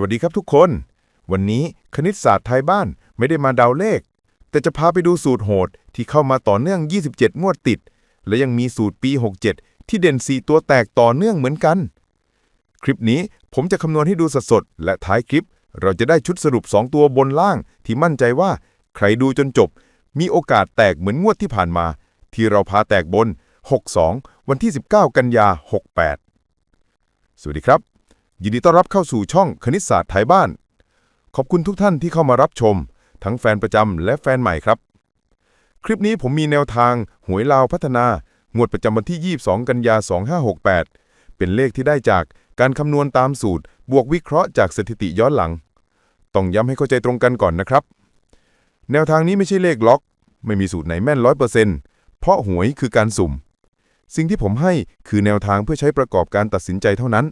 วัสดีครับทุกคน วันนี้คณิตศาสตร์ไทยบ้านไม่ได้มาเดาเลข แต่จะพาไปดูสูตรโหดที่เข้ามาต่อเนื่อง 27 งวดติด และยังมีสูตรปี 67 ที่เด่น 4 ตัวแตกต่อเนื่องเหมือนกัน คลิปนี้ผมจะคำนวณให้ดูสดๆและท้ายคลิป เราจะได้ชุดสรุป 2 ตัวบนล่างที่มั่นใจว่าใครดูจนจบ มีโอกาสแตกเหมือนงวดที่ผ่านมา ที่เราพาแตกบน 62 วันที่ 19 กันยา 68 สวัสดีครับ ยินดีต้อนรับเข้าสู่ช่องคณิตศาสตร์ไทยบ้าน ขอบคุณทุกท่านที่เข้ามารับชม ทั้งแฟนประจำและแฟนใหม่ครับ คลิปนี้ผมมีแนวทาง หวยลาวพัฒนา งวดประจำวันที่ 22 กันยา 2568 เป็นเลขที่ได้จากการคำนวณตามสูตร บวกวิเคราะห์จากสถิติย้อนหลัง ต้องย้ำให้เข้าใจตรงกันก่อนนะครับ แนวทางนี้ไม่ใช่เลขล็อก ไม่มีสูตรไหนแม่น100%เพราะหวยคือการสุ่ม สิ่งที่ผมให้คือแนวทางเพื่อใช้ประกอบการตัดสินใจเท่านั้น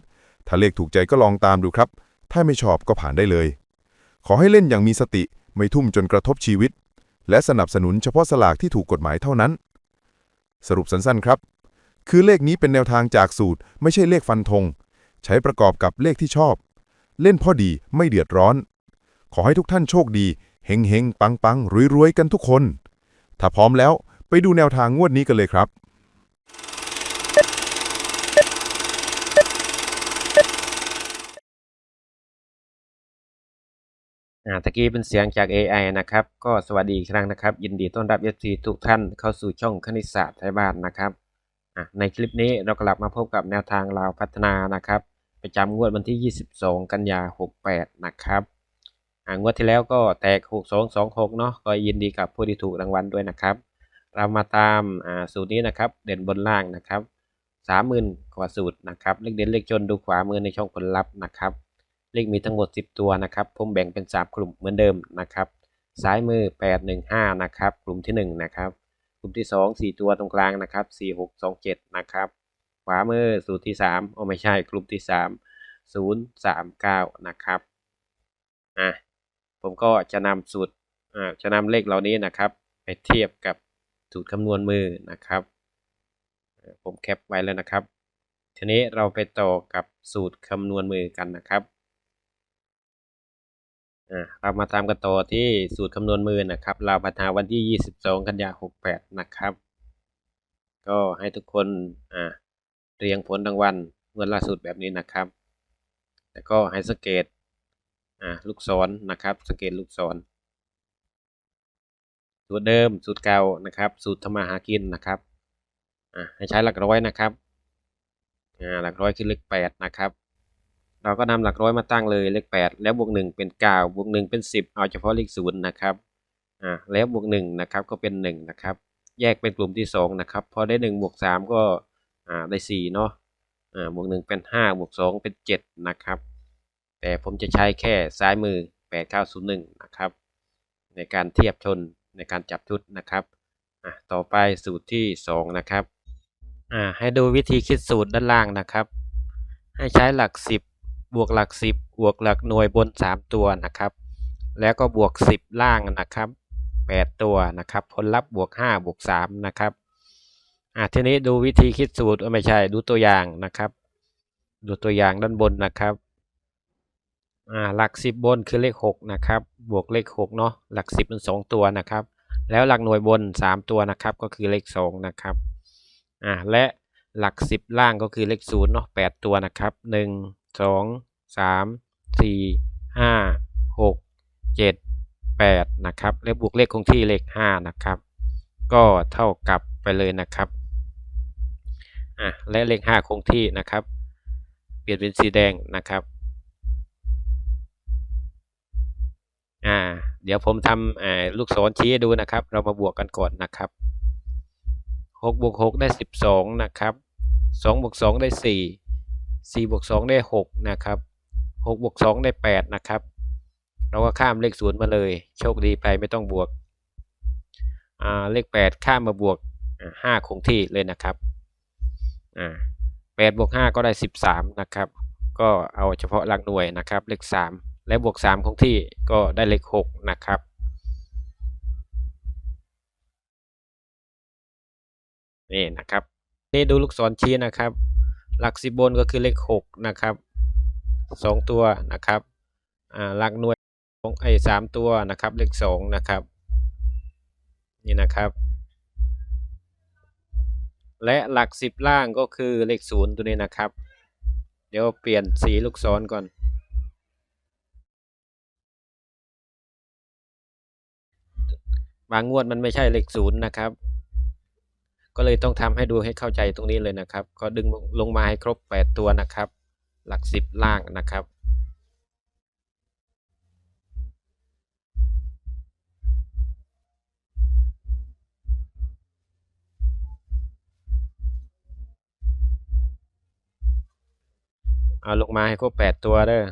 ถ้าเลขถูกใจก็ลองตามดูครับ ถ้าไม่ชอบก็ผ่านได้เลย ขอให้เล่นอย่างมีสติไม่ทุ่มจนกระทบชีวิต และสนับสนุนเฉพาะสลากที่ถูกกฎหมายเท่านั้น สรุปสั้นๆครับ คือเลขนี้เป็นแนวทางจากสูตร ไม่ใช่เลขฟันธง ใช้ประกอบกับเลขที่ชอบ เล่นพอดีไม่เดือดร้อน ขอให้ทุกท่านโชคดีเฮงเฮงปังปังรวยรวยๆกันทุกคน ถ้าพร้อมแล้วไปดูแนวทางงวดนี้กันเลยครับ อ่าตะกี้เป็นเสียงจาก AI นะครับ ก็สวัสดีอีกครั้งนะครับ ยินดีต้อนรับ FC ทุกท่านเข้าสู่ช่องคณิตศาสตร์ไทยบ้านนะครับอะในคลิปนี้เรากลับมาพบกับแนวทางลาวพัฒนานะครับ ประจำงวดวันที่ 22 กันยา 68 นะครับอ่างวดที่แล้วก็แตก 6226 เนาะก็ยินดีกับผู้ที่ถูกรางวัลด้วยนะครับ เรามาตามอ่าสูตรนี้นะครับ เด่นบนล่างนะครับ 30,000กว่าสูตรนะครับเลขเด่นเลขจนดูขวามือในช่องผลลัพธ์นะครับ เลขมีทั้งหมด 10 ตัวนะครับ ผมแบ่งเป็น 3 กลุ่มเหมือนเดิมนะครับซ้ายมือ 815 นะครับ กลุ่มที่ 1 นะครับ กลุ่มที่ 2 4 ตัวตรงกลางนะครับ 4627 นะครับ ขวามือสูตรที่3โอ้ไม่ใช่ กลุ่มที่ 3 039 นะครับอะผมก็จะนำสูตรอ่าจะนำเลขเหล่านี้นะครับ ไปเทียบกับสูตรคำนวณมือนะครับ ผมแคปไว้แล้วนะครับ ทีนี้เราไปต่อกับสูตรคำนวณมือกันนะครับ เรามาตามกันต่อที่สูตรคำนวณมือนะครับ เราพัฒนาวันที่ 22 กันยา68 นะครับ ก็ให้ทุกคนอ่าเรียงผลรางวัลเงินล่าสุดแบบนี้นะครับ แล้วก็ให้สังเกตอ่าลูกศรนะครับ สังเกตลูกศร สูตรเดิมสูตรเก่านะครับ สูตรทำมาหากินนะครับอ่าให้ใช้หลักร้อยนะครับอ่าหลักร้อยคือเลขแปดนะครับ เราก็นำหลักร้อยมาตั้งเลยเลขแปดแล้วบวกหนึ่งเป็นเก้าบวกหนึ่งเป็นสิบเอาเฉพาะเลขศูนย์นะครับอ่าแล้วบวกหนึ่งนะครับก็เป็นหนึ่งนะครับ แยกเป็นกลุ่มที่สองนะครับ พอได้หนึ่งบวกสามก็อ่าได้สี่เนาะอ่าบวกหนึ่งเป็นห้าบวกสองเป็นเจ็ดนะครับ แต่ผมจะใช้แค่ซ้ายมือแปดเก้าศูนย์หนึ่งนะครับ ในการเทียบชนในการจับชุดนะครับอะต่อไปสูตรที่สองนะครับอ่าให้ดูวิธีคิดสูตรด้านล่างนะครับ ให้ใช้หลักสิ บวกหลักสิบบวกหลักหน่วยบนสามตัวนะครับ แล้วก็บวกสิบล่างนะครับแปดตัวนะครับ ผลลัพธ์บวกห้าบวกสามนะครับอะทีนี้ดูวิธีคิดสูตรไม่ใช่ดูตัวอย่างนะครับ ดูตัวอย่างด้านบนนะครับอ่าหลักสิบบนคือเลขหกนะครับ บวกเลขหกเนาะหลักสิบเป็นสองตัวนะครับ แล้วหลักหน่วยบนสามตัวนะครับ ก็คือเลขสองนะครับอ่าและหลักสิบล่างก็คือเลขศูนย์เนาะแปดตัวนะครับหนึ่ง สองสามสี่ห้าหกเจ็ดแปดนะครับ และบวกเลขคงที่เลขห้านะครับ ก็เท่ากับไปเลยนะครับอะและเลขห้าคงที่นะครับ เปลี่ยนเป็นสีแดงนะครับอ่าเดี๋ยวผมทำอ่าลูกศรชี้ดูนะครับ เรามาบวกกันก่อนนะครับหกบวกหกได้สิบสองนะครับสองบวกสองได้สี่ สี่บวกสองได้หกนะครับหกบวกสองได้แปดนะครับ เราก็ข้ามเลขศูนย์มาเลย โชคดีไปไม่ต้องบวกเลขแปดข้ามมาบวกห้าคงที่เลยนะครับอ่าแปดบวกห้าก็ได้สิบสามนะครับก็เอาเฉพาะหลักหน่วยนะครับ เลขสามและบวกสามคงที่ก็ได้เลขหกนะครับนี่นะครับ นี่ดูลูกศรชี้นะครับ หลักสิบบนก็คือเลขหกนะครับสองตัวนะครับอ่าหลักหน่วยของไอ้สามตัวนะครับเลขสองนะครับนี่นะครับ และหลักสิบล่างก็คือเลขศูนย์ตัวนี้นะครับ เดี๋ยวเปลี่ยนสีลูกศรก่อนบางงวดมันไม่ใช่เลขศูนย์นะครับ ก็เลยต้องทำให้ดูให้เข้าใจตรงนี้เลยนะครับ ก็ดึงลงมาให้ครบ 8 ตัวนะครับ หลัก 10 ล่างนะครับ เอาลงมาให้ครบ 8 ตัวเด้อ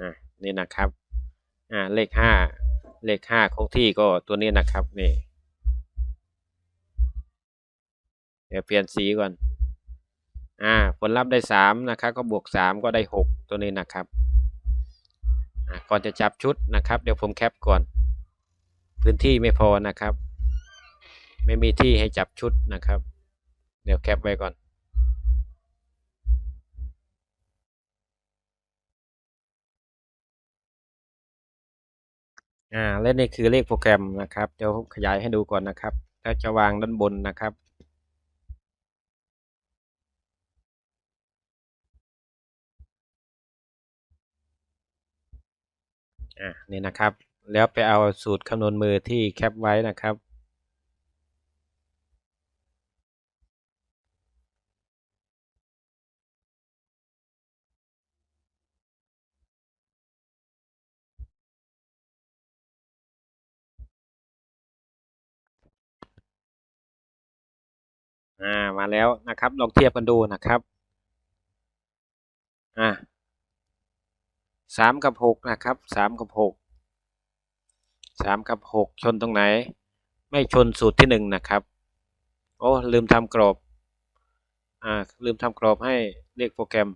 อะนี่นะครับ อ่าเลข 5 เลข5คงที่ก็ตัวนี้นะครับนี่เดี๋ยวเปลี่ยนสีก่อน อ่า ผลลัพธ์ได้3นะครับ ก็บวก3ก็ได้6ตัวนี้นะครับ อ่า ก่อนจะจับชุดนะครับ เดี๋ยวผมแคปก่อน พื้นที่ไม่พอนะครับ ไม่มีที่ให้จับชุดนะครับ เดี๋ยวแคปไว้ก่อน อ่าและนี่คือเลขโปรแกรมนะครับเดี๋ยวขยายให้ดูก่อนนะครับแล้วจะวางด้านบนนะครับอ่านี่นะครับ แล้วไปเอาสูตรคำนวณมือที่แคปไว้นะครับ อ่ามาแล้วนะครับลองเทียบกันดูนะครับอ่าสามกับหกนะครับสามกับหกสามกับหกชนตรงไหน ไม่ชนสูตรที่หนึ่งนะครับโอ้ลืมทำกรอบอ่าลืมทำกรอบให้เลขโปรแกรม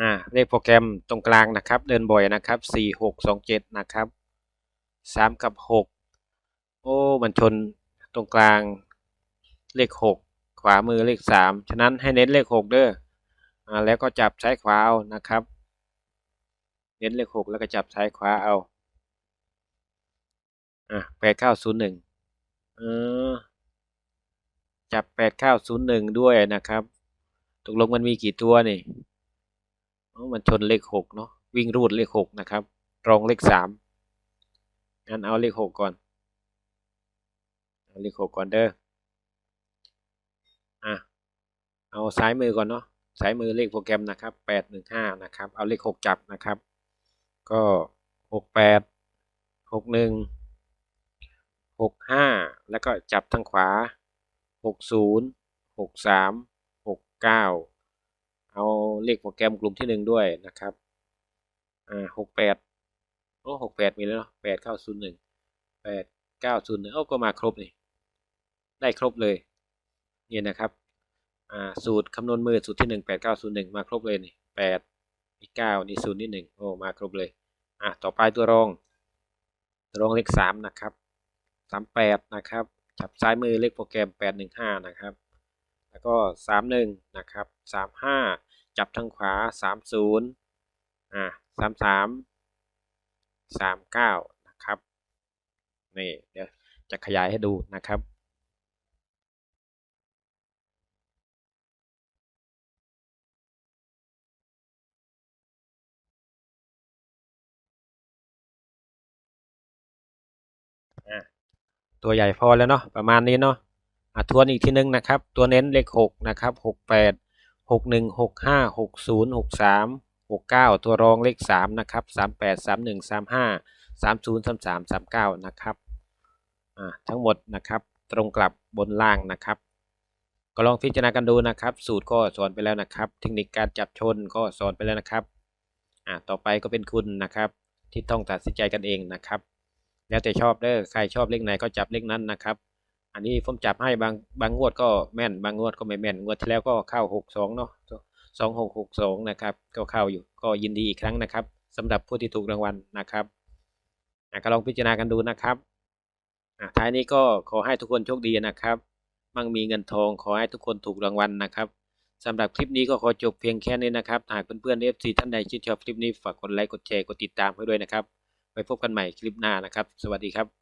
อ่าเลขโปรแกรมตรงกลางนะครับ เดินบ่อยนะครับสี่หกสองเจ็ดนะครับสามกับหกโอ้มันชนตรงกลางเลขหกขวามือเลขสามฉะนั้นให้เน้นเลขหกเด้ออ่าแล้วก็จับซ้ายขวาเอานะครับ เน้นเลขหกแล้วก็จับซ้ายขวาเอาอะแปดเก้าศูนย์หนึ่งเออจับแปดเก้าศูนย์หนึ่งด้วยนะครับตกลงมันมีกี่ตัวนี่ มันชนเลขหกเนาะวิ่งรูดเลขหกนะครับรองเลขสามงั้นเอาเลขหกก่อนเอาเลขหกก่อนเด้ออะเอาซ้ายมือก่อนเนาะซ้ายมือเลขโปรแกรมนะครับแปดหนึ่งห้านะครับ เอาเลขหกจับนะครับ ก็หกแปดหกหนึ่งหกห้าแล้วก็จับทางขวาหกศูนย์หกสามหกเก้า เลขโปรแกรมกลุ่มที่หนึ่งด้วยนะครับอ่าหกแปดโอ้หกแปดมีแล้วเนาะแปดเก้าศูนย์หนึ่งแปดเก้าศูนย์หนึ่งโอ้ก็มาครบนี่ได้ครบเลยเนี่ยนะครับอ่าสูตรคำนวณมือสูตรที่หนึ่งแปดเก้าศูนย์หนึ่งมาครบเลยนี่แปดนี่เก้านี่ศูนย์นี่หนึ่งโอ้มาครบเลยอะต่อไปตัวรองตัวรองเลขสามนะครับสามแปดนะครับจับซ้ายมือเลขโปรแกรมแปดหนึ่งห้านะครับแล้วก็สามหนึ่งนะครับสามห้า จับทางขวาสามศูนย์อะสามสามสามเก้านะครับ นี่เดี๋ยวจะขยายให้ดูนะครับตัวใหญ่พอแล้วเนาะประมาณนี้เนาะอะทวนอีกทีนึงนะครับ ตัวเน้นเลขหกนะครับห กแปดหกหนึ่งหกห้าหกศูนย์หกสามหกเก้าตัวรองเลขสามนะครับสามแปดสามหนึ่งสามห้าสามศูนย์สามสามสามเก้านะครับทั้งหมดนะครับตรงกลับบนล่างนะครับ ก็ลองพิจารณากันดูนะครับ สูตรก็สอนไปแล้วนะครับ เทคนิคการจับชนก็สอนไปแล้วนะครับต่อไปก็เป็นคุณนะครับ ที่ต้องตัดสินใจกันเองนะครับ แล้วแต่ชอบเด้อใครชอบเลขไหนก็จับเลขนั้นนะครับ อันนี้ผมจับให้บางบางงวดก็แม่น บางงวดก็ไม่แม่น งวดที่แล้วก็เข้าหกสองเนาะสองหกหกสองนะครับ ก็เข้าอยู่ ก็ยินดีอีกครั้งนะครับสำหรับผู้ที่ถูกรางวัลนะครับก็ลองพิจารณากันดูนะครับท้ายนี้ก็ขอให้ทุกคนโชคดีนะครับ มั่งมีเงินทอง ขอให้ทุกคนถูกรางวัลนะครับสำหรับคลิปนี้ก็ขอจบเพียงแค่นี้นะครับ หากเพื่อนๆ FC ท่านใดชื่นชอบคลิปนี้ฝากกดไลค์ กดแชร์ กดติดตามให้ด้วยนะครับ ไปพบกันใหม่คลิปหน้านะครับ สวัสดีครับ